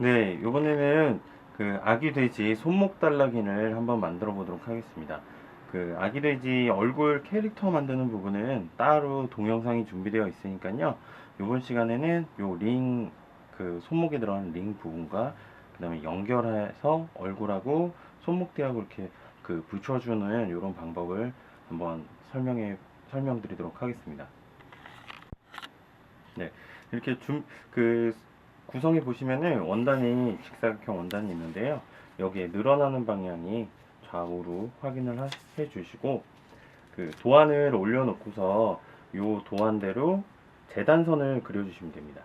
네, 이번에는 그 아기 돼지 손목 달라기를 한번 만들어 보도록 하겠습니다. 그 아기 돼지 얼굴 캐릭터 만드는 부분은 따로 동영상이 준비되어 있으니까요. 이번 시간에는 요 링, 그 손목에 들어가는 링 부분과 그 다음에 연결해서 얼굴하고 손목대하고 이렇게 그 붙여주는 이런 방법을 한번 설명해, 설명드리도록 하겠습니다. 네, 이렇게 줌, 그 구성에 보시면은 원단이 직사각형 원단이 있는데요. 여기에 늘어나는 방향이 좌우로 확인을 하- 해 주시고 그 도안을 올려놓고서 요 도안대로 재단선을 그려주시면 됩니다.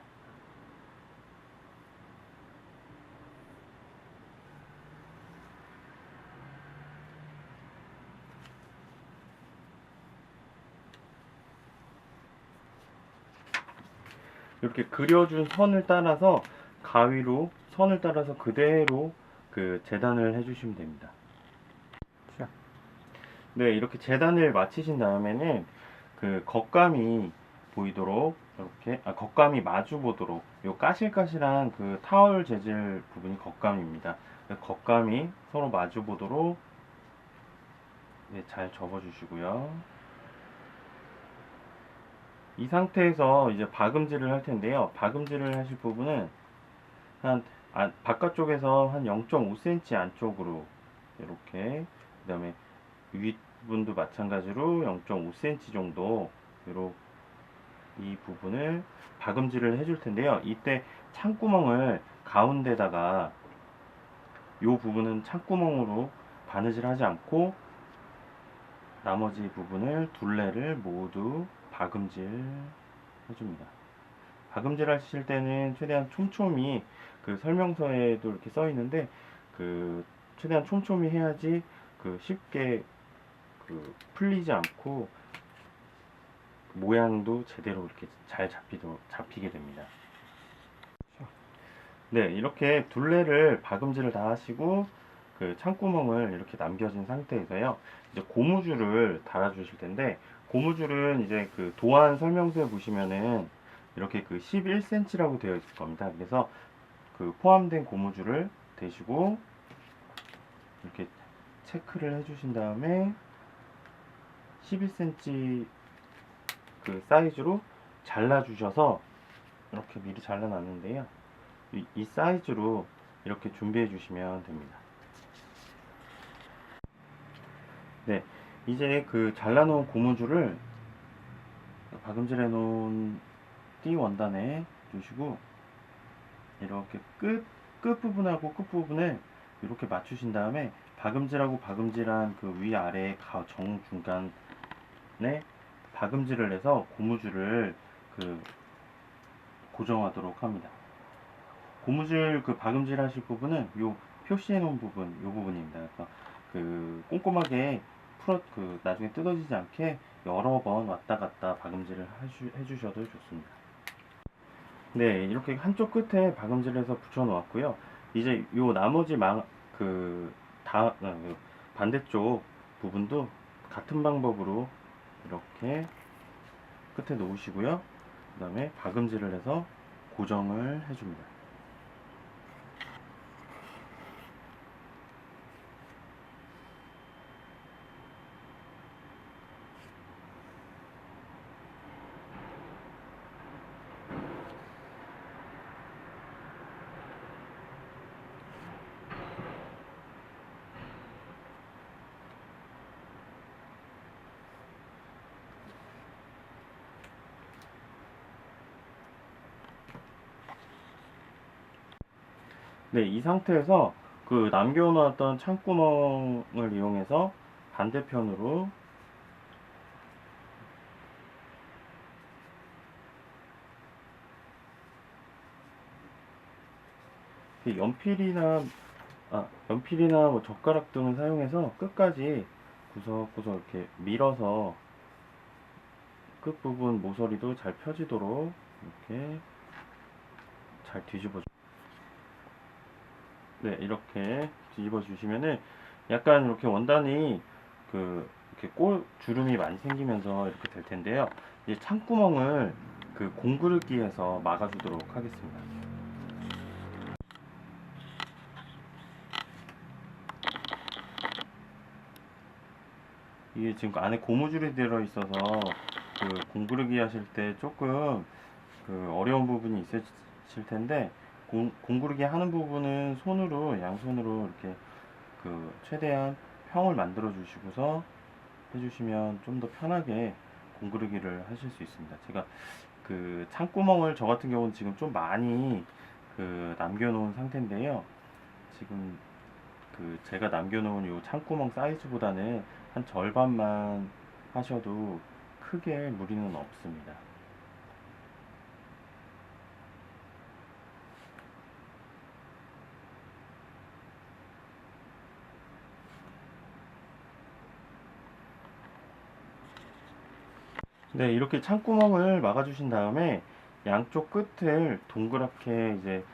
이렇게 그려준 선을 따라서 가위로 선을 따라서 그대로 그 재단을 해주시면 됩니다. 자. 네, 이렇게 재단을 마치신 다음에는 그 겉감이 보이도록 이렇게 아 겉감이 마주 보도록 요 까실까실한 그 타월 재질 부분이 겉감입니다. 그 겉감이 서로 마주 보도록 네, 잘 접어주시고요. 이 상태에서 이제 박음질을 할 텐데요. 박음질을 하실 부분은 한 아, 바깥쪽에서 한 0.5cm 안쪽으로 이렇게 그다음에 윗부분도 마찬가지로 0.5cm 정도 요이 부분을 박음질을 해줄 텐데요. 이때 창구멍을 가운데다가 요 부분은 창구멍으로 바느질 하지 않고 나머지 부분을 둘레를 모두 박음질 해줍니다. 박음질 하실 때는 최대한 촘촘히 그 설명서에도 이렇게 써 있는데 그 최대한 촘촘히 해야지 그 쉽게 그 풀리지 않고 모양도 제대로 이렇게 잘 잡히도 잡히게 됩니다. 네, 이렇게 둘레를 박음질을 다 하시고 그 창구멍을 이렇게 남겨진 상태에서요. 이제 고무줄을 달아 주실 텐데 고무줄은 이제 그 도안 설명서에 보시면은 이렇게 그 11cm라고 되어 있을 겁니다. 그래서 그 포함된 고무줄을 대시고 이렇게 체크를 해 주신 다음에 11cm 그 사이즈로 잘라 주셔서 이렇게 미리 잘라 놨는데요. 이, 이 사이즈로 이렇게 준비해 주시면 됩니다. 네, 이제 그 잘라놓은 고무줄을 박음질해 놓은 띠 원단에 두시고 이렇게 끝, 끝 부분하고 끝 부분을 이렇게 맞추신 다음에 박음질하고 박음질한 그 위아래 가 정중간에 박음질을 해서 고무줄을 그 고정하도록 합니다. 고무줄 그 박음질 하실 부분은 요 표시해 놓은 부분 요 부분입니다. 그 꼼꼼하게 풀어 그 나중에 뜯어지지 않게 여러 번 왔다 갔다 박음질을 해주, 해주셔도 좋습니다. 네, 이렇게 한쪽 끝에 박음질 해서 붙여 놓았고요. 이제 요 나머지 망, 그, 다, 어, 그 반대쪽 부분도 같은 방법으로 이렇게 끝에 놓으시고요. 그 다음에 박음질을 해서 고정을 해줍니다. 네, 이 상태에서 그 남겨놓았던 창구멍을 이용해서 반대편으로 이 연필이나 아, 연필이나 뭐 젓가락 등을 사용해서 끝까지 구석구석 이렇게 밀어서 끝부분 모서리도 잘 펴지도록 이렇게 잘 뒤집어 주 네, 이렇게 뒤집어 주시면은 약간 이렇게 원단이 그 이렇게 꼴 주름이 많이 생기면서 이렇게 될 텐데요. 이제 창구멍을 그 공구를끼해서 막아주도록 하겠습니다. 이게 지금 안에 고무줄이 들어있어서 그 공구르기 하실 때 조금 그 어려운 부분이 있으실 텐데 공, 공구르기 하는 부분은 손으로 양손으로 이렇게 그 최대한 평을 만들어 주시고서 해주시면 좀 더 편하게 공구르기를 하실 수 있습니다. 제가 그 창구멍을 저 같은 경우는 지금 좀 많이 그 남겨놓은 상태인데요. 지금 그 제가 남겨놓은 요 창구멍 사이즈보다는 한 절반만 하셔도 크게 무리는 없습니다. 네, 이렇게 창구멍을 막아주신 다음에 양쪽 끝을 동그랗게 이제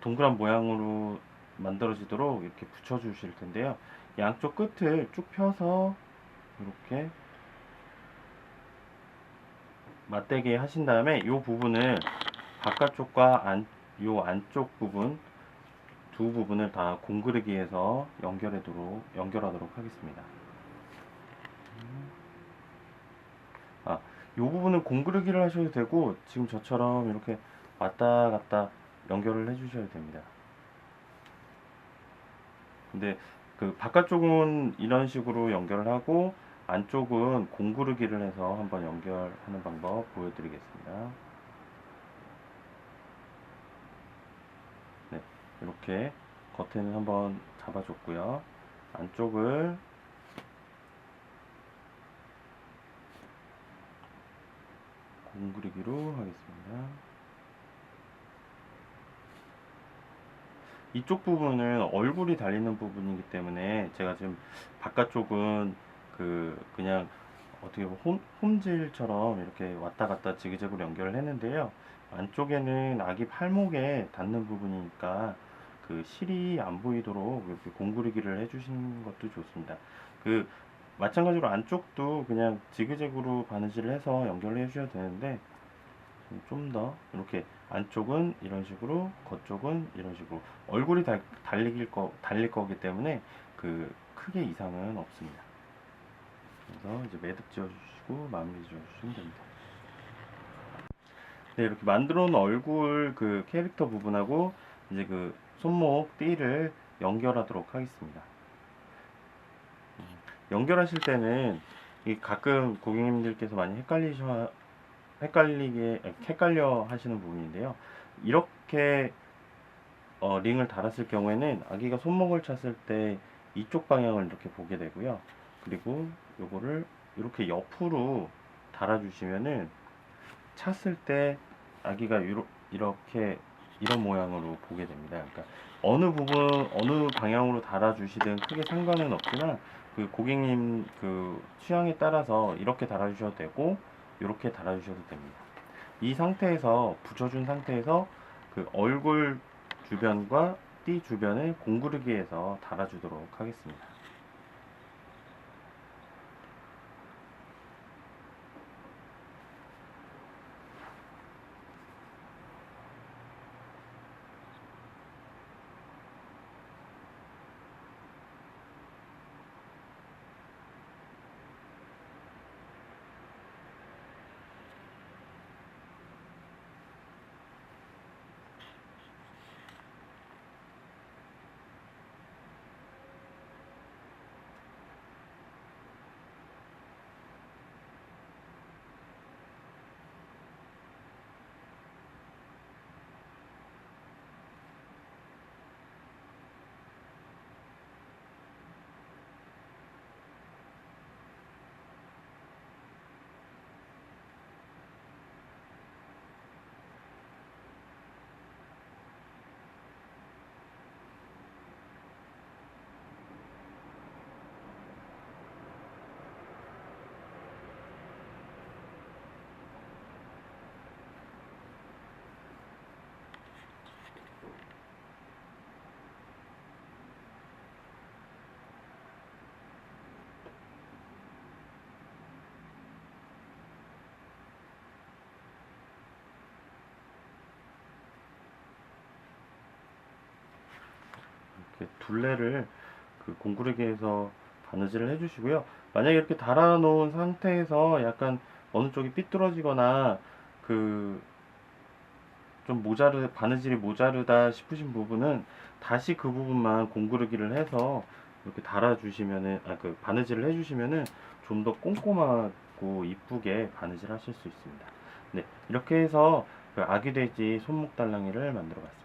동그란 모양으로 만들어지도록 이렇게 붙여주실 텐데요. 양쪽 끝을 쭉 펴서 이렇게 맞대게 하신 다음에 이 부분을 바깥쪽과 안, 요 안쪽 부분 두 부분을 다 공그르기에서 연결하도록 연결하도록 하겠습니다. 아, 요 부분은 공그르기를 하셔도 되고 지금 저처럼 이렇게 왔다 갔다 연결을 해 주셔야 됩니다. 근데 그 바깥쪽은 이런 식으로 연결을 하고 안쪽은 공구르기를 해서 한번 연결하는 방법 보여드리겠습니다. 네, 이렇게 겉에는 한번 잡아줬고요. 안쪽을 공구르기로 하겠습니다. 이쪽 부분은 얼굴이 달리는 부분이기 때문에 제가 지금 바깥쪽은 그 그냥 어떻게 보면 홈, 홈질처럼 이렇게 왔다 갔다 지그재그로 연결을 했는데요. 안쪽에는 아기 팔목에 닿는 부분이니까 그 실이 안 보이도록 이렇게 공구르기를 해주시는 것도 좋습니다. 그 마찬가지로 안쪽도 그냥 지그재그로 바느질을 해서 연결을 해주셔도 되는데 좀 더 이렇게 안쪽은 이런 식으로 겉쪽은 이런 식으로 얼굴이 달, 달릴 거 달릴 거기 때문에 그 크게 이상은 없습니다. 그래서 이제 매듭 지어주시고 마무리 지어주시면 됩니다. 네 이렇게 만들어 놓은 얼굴 그 캐릭터 부분하고 이제 그 손목 띠를 연결하도록 하겠습니다. 음, 연결하실 때는 이 가끔 고객님들께서 많이 헷갈리셔 헷갈리게 헷갈려 하시는 부분인데요. 이렇게 어, 링을 달았을 경우에는 아기가 손목을 찼을 때 이쪽 방향을 이렇게 보게 되고요. 그리고 요거를 이렇게 옆으로 달아주시면은 찼을 때 아기가 이러, 이렇게 이런 모양으로 보게 됩니다. 그러니까 어느 부분 어느 방향으로 달아주시든 크게 상관은 없지만 그 고객님 그 취향에 따라서 이렇게 달아주셔도 되고 이렇게 달아주셔도 됩니다. 이 상태에서 붙여준 상태에서 그 얼굴 주변과 띠 주변을 공구르기에서 달아주도록 하겠습니다. 둘레를 그 공구르기에서 바느질을 해주시고요. 만약에 이렇게 달아놓은 상태에서 약간 어느 쪽이 삐뚤어지거나 그 좀 모자르 바느질이 모자르다 싶으신 부분은 다시 그 부분만 공구르기를 해서 이렇게 달아주시면은 아 그 바느질을 해주시면은 좀 더 꼼꼼하고 이쁘게 바느질 하실 수 있습니다. 네 이렇게 해서 그 아기 돼지 손목 달랑이를 만들어 봤습니다.